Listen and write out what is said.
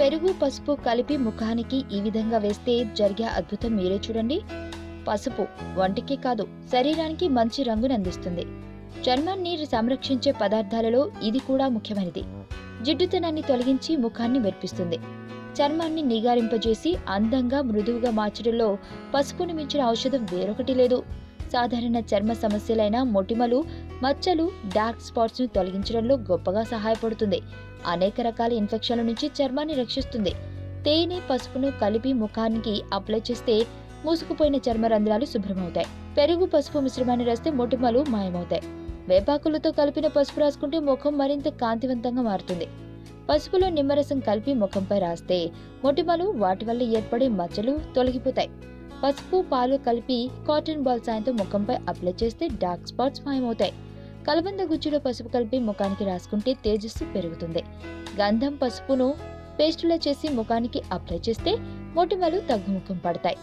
పెరుగు పసుపు కలిపి ముఖానికి ఈ విధంగా వేస్తే జరిగే అద్భుతం మీరే చూడండి. పసుపు వంటికి కాదు శరీరానికి మంచి రంగును అందిస్తుంది. చర్మాన్ని సంరక్షించే పదార్థాలలో ఇది కూడా ముఖ్యమైనది. జిడ్డుతనాన్ని తొలగించి ముఖాన్ని మెరిపిస్తుంది. చర్మాన్ని నిగారింపజేసి అందంగా మృదువుగా మార్చడంలో పసుపును మించిన ఔషధం వేరొకటి లేదు. సాధారణ చర్మ సమస్యలైన మొటిమలు మచ్చలు డార్క్ స్పాట్స్ను తొలగించడంలో గొప్పగా సహాయపడుతుంది. అనేక రకాల ఇన్ఫెక్షన్ల నుంచి చర్మాన్ని రక్షిస్తుంది. తేనె పసుపును కలిపి ముఖానికి అప్లై చేస్తే మూసుకుపోయిన చర్మ రంధ్రాలు శుభ్రమవుతాయి. పెరుగు పసుపు మిశ్రమాన్ని రాస్తే మొటిమలు మాయమవుతాయి. వేపాకులతో కలిపిన పసుపు రాసుకుంటే ముఖం మరింత కాంతివంతంగా మారుతుంది. పసుపులో నిమ్మరసం కలిపి ముఖంపై రాస్తే మొటిమలు వాటి వల్ల ఏర్పడే మచ్చలు తొలగిపోతాయి. పసుపు పాలు కలిపి కాటన్ బాల్ సాయంతో ముఖంపై అప్లై చేస్తే డార్క్ స్పాట్స్ మాయమవుతాయి. కలబంద గుజ్జులో పసుపు కలిపి ముఖానికి రాసుకుంటే తేజస్సు పెరుగుతుంది. గంధం పసుపును పేస్టులా చేసి ముఖానికి అప్లై చేస్తే మొటిమలు తగ్గుముఖం పడతాయి.